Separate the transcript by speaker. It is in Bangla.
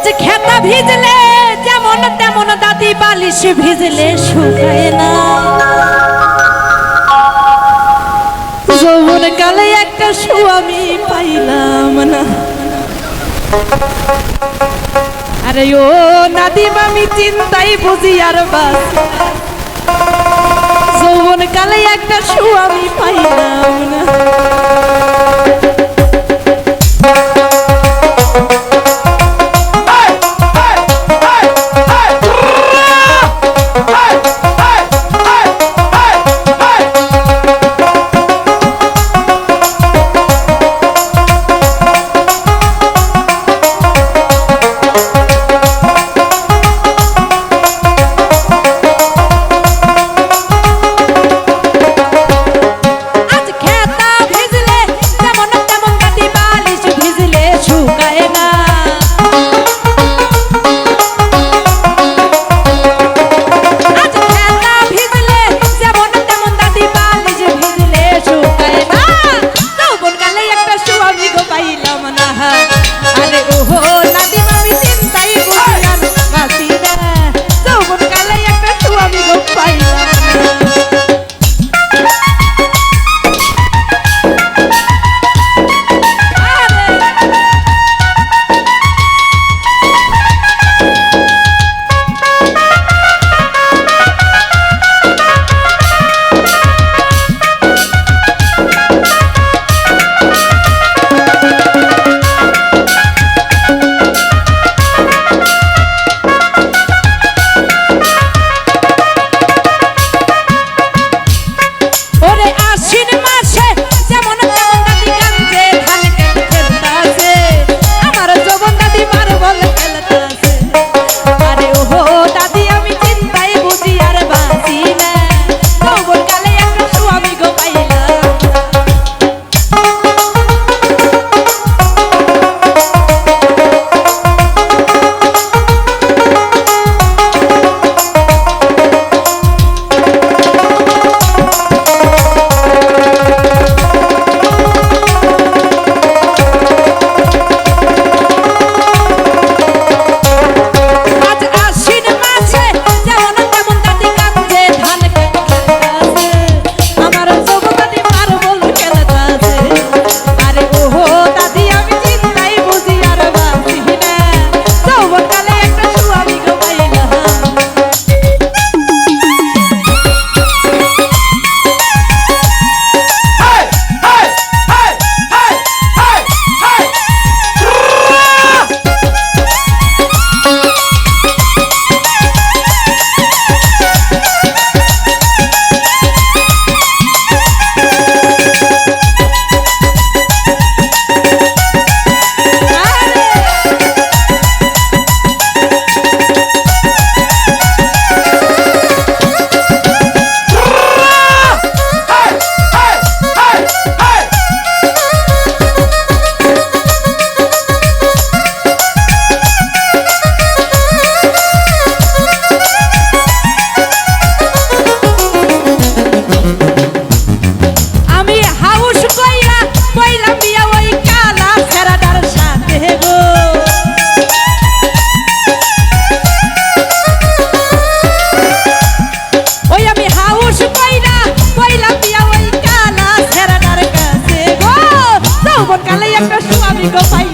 Speaker 1: আজ খেতা ভিজলে, যেমন তেমন দাদি বালিশ ভিজলে শুকায় না। যৌবন কালে একটা স্বামী পাইলাম না। আরে ও নাদিম, আমি চিন্তাই বুঝি আর বাস। যৌবন কালে একটা স্বামী পাইলাম না। go fight.